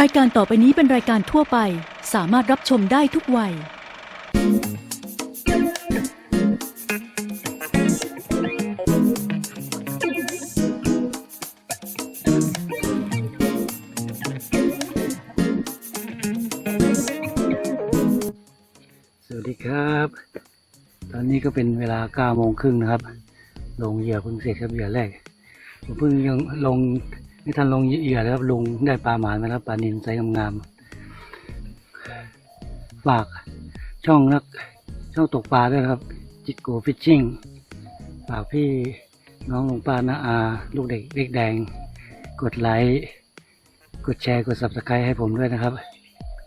รายการต่อไปนี้เป็นรายการทั่วไป สามารถรับชมได้ทุกวัย สวัสดีครับ ตอนนี้ก็เป็นเวลาเก้าโมงครึ่งนะครับ ลงเหยื่อเพิ่งเสร็จครับเหยื่อแรกผมเพิ่งยังลง ไม่ทันลงเหยื่อเลยครับลงได้ปลาหมานมาแล้วปลานินไซส์งามๆฝากช่องนักช่องตกปลาด้วยครับ จิกโกฟิชชิ่งฝากพี่น้องลุงป้านาอา ลูกเด็กเด็กแดง กดไลค์กดแชร์กด subscribe ให้ผมด้วยนะครับ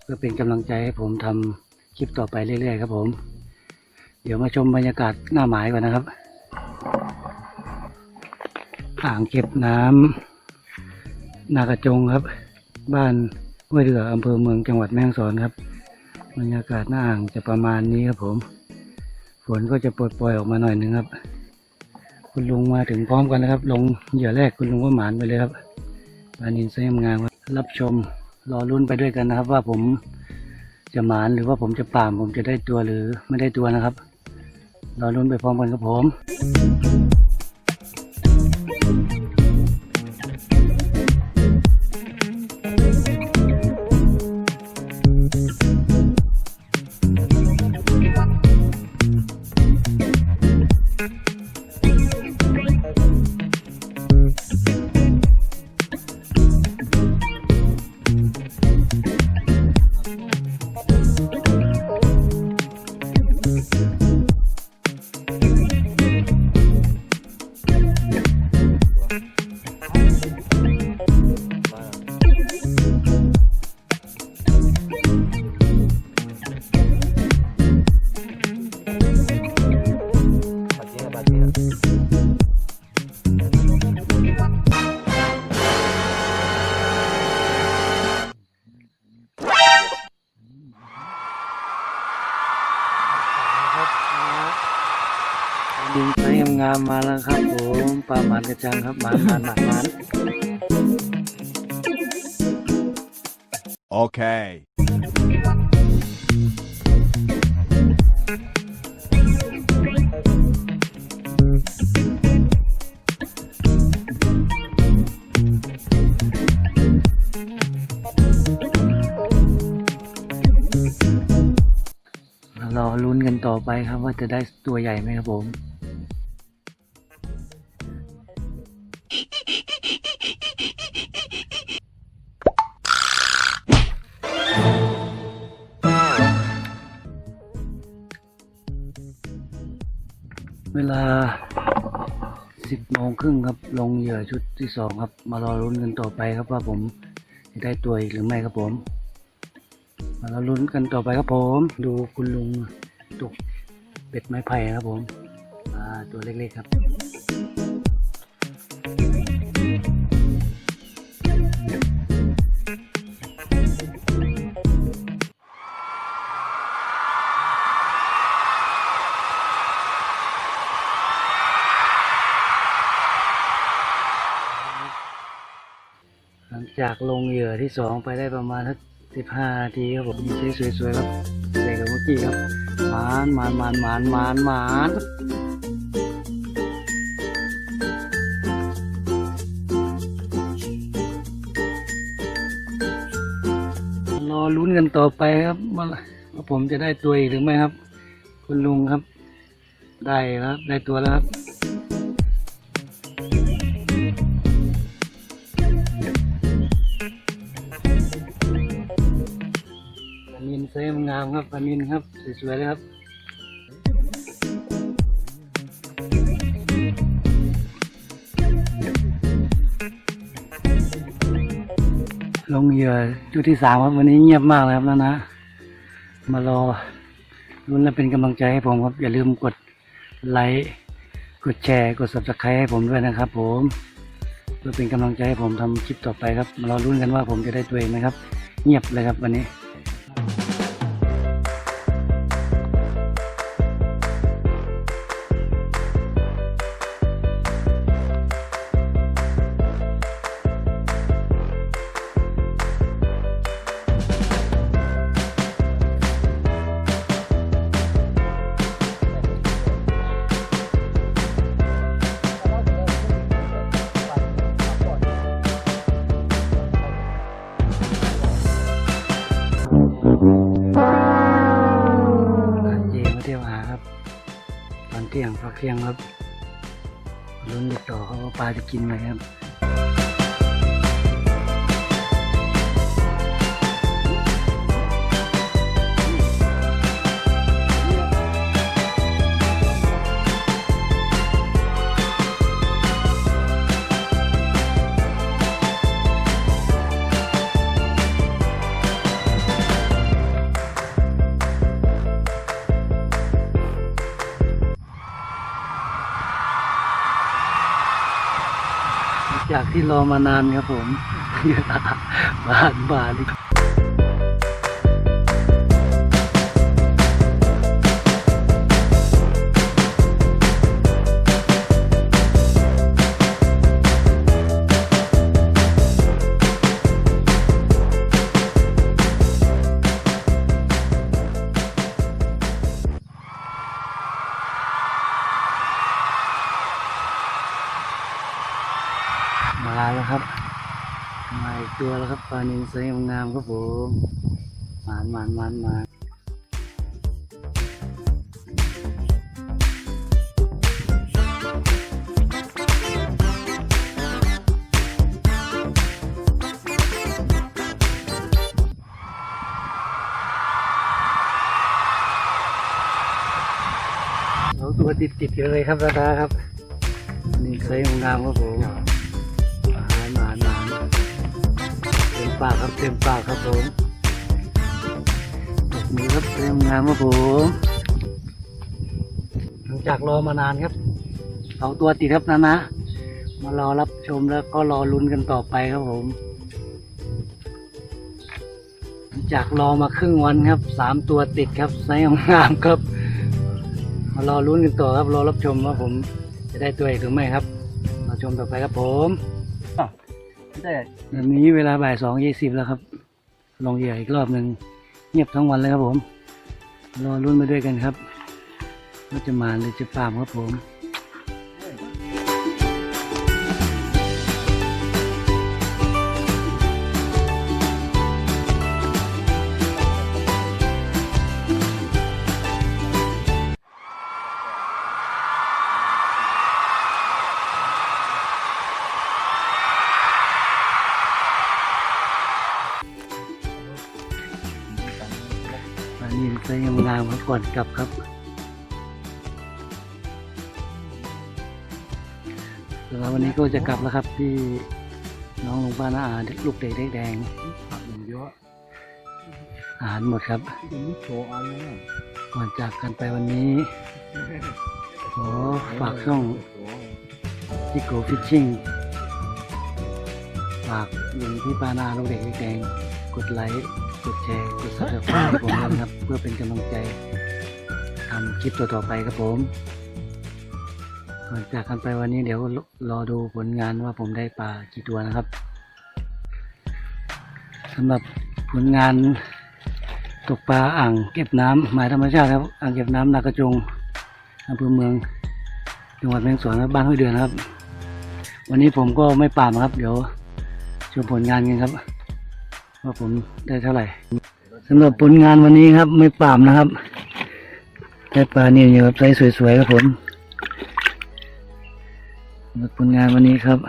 เพื่อเป็นกำลังใจให้ผมทำคลิปต่อไปเรื่อยๆครับผม เดี๋ยวมาชมบรรยากาศหน้าหมายก่อนนะครับ อ่างเก็บน้ำ นากระจงครับ บ้านห้วยเรืออำเภอเมืองจังหวัดแม่ฮ่องสอนครับบรรยากาศหน้าอ่างจะประมาณนี้ครับผม ฝนก็จะปล่อยออกมาหน่อยหนึงครับ คุณลุงมาถึงพร้อมกันนะครับ ลงเหยื่อแรกคุณลุงก็หมานไปเลยครับปานินไซส์งามครับรับชมรอลุ้นไปด้วยกันนะครับ ว่าผมจะหมานหรือว่าผมจะป่ามผมจะได้ตัวหรือไม่ได้ตัวนะครับรอลุ้นไปพร้อมกันครับผม ดึงไซส์งามมาแล้วครับผมปลาหมานกระจังครับหมันหมันหมันหมัน Okay. ไปครับว่าจะได้ตัวใหญ่ไหมครับผม เวลาสิบโมงครึ่งครับ ลงเหยื่อชุดที่สองครับ มารอลุ้นกันต่อไปครับว่าผมจะได้ตัวอีกหรือไม่ครับผม มาเราลุ้นกันต่อไปครับผม ดูคุณลุงตก เป็ดไม้ไผ่ครับผมอ่าตัวเล็กๆครับหลังจากลงเหยื่อที่สองไปได้ประมาณสักสิบห้านาทีครับผมมีเช้สวยๆครับเสกกับเมื่อกี้ครับ มานหมานหมานหมานหมานหมานรอลุ้นกันต่อไปครับว่าผมจะได้ตัวอีกหรือไม่ครับ คุณลุงครับ ได้แล้วครับ ได้ตัวแล้วครับามครับปลานินครับ สวยๆเลยครับลงเหยื่อจุดที่สามครับวันนี้เงียบมากเลยครับแล้วนะ มารอรุ้นและเป็นกำลังใจให้ผมครับ อย่าลืมกดไลค์กดแชร์ กด subscribe ให้ผมด้วยนะครับ ผมเพื่อเป็นกำลังใจให้ผมทำคลิปต่อไปครับ มารอรุ้นกันว่าผมจะได้ตัวเองไหมครับ เงียบเลยครับวันนี้ ที่ยงพักเที่ยงครับลุ้นติดต่อเขาว่าปลาจะกินไหมครับ ที่รอมานานครับผมบานบาน ตัวแล้วครับปลานิลสวยงามครับผมหมานหมานหมานหมานเอาตัวติดติดๆกันเลยครับราคาครับนี่สวยงามครับผม มปากครับเต็มปากครับผมตบมือครับเต็มงามครับผมหลังจากรอมานานครับสองตัวติดครับนะนะ มารอรับชมแล้วก็รอลุ้นกันต่อไปครับผมหลังจากรอมาครึ่งวันครับสามตัวติดครับไซส์งามครับ มารอลุ้นกันต่อครับรอรับชมว่าผมจะได้ตัวอีกหรือไม่ครับรอชมต่อไปครับผม ได้แบบนี้เวลาบ่ายสองยี่สิบแล้วครับ ลงเหยื่ออีกรอบหนึ่งเงียบทั้งวันเลยครับผม รอรุ่นไปด้วยกันครับว่าจะมาหรือจะปามครับผม อันนี้ใส่งามๆครับก่อนกลับครับสำหรับวันนี้ก็จะกลับแล้วครับที่น้องลุงป้าน้าอาลูกเด็กแดงผักอางเยอะอาหารหมดครับโชว์อะไรนะก่อนจากกันไปวันนี้ขอฝากช่องที่โกฟิชชิ่งฝากลุงที่ป้านาลูกเด็กแดงกดไลค์ กดแชร์ กดซับสไครต์ผมกันครับ เพื่อเป็นกำลังใจทำคลิปต่อๆไปครับผมก่อนจากกันไปวันนี้เดี๋ยวรอดูผลงานว่าผมได้ปลากี่ตัวนะครับสำหรับผลงานตกปลาอ่างเก็บน้ำหมายธรรมชาติครับอ่างเก็บน้ำนากระจงอำเภอเมืองจังหวัดแม่งสอนครับบ้านห้วยเดือนครับ วันนี้ผมก็ไม่ปามครับ เดี๋ยวชมผลงานกันครับ ว่าผมได้เท่าไหร่ สำหรับผลงานวันนี้ครับ ไม่ปามนะครับได้ปลาเนี่ยอยู่ครับไซส์สวยๆครับผมสำหรับผลงานวันนี้ครับ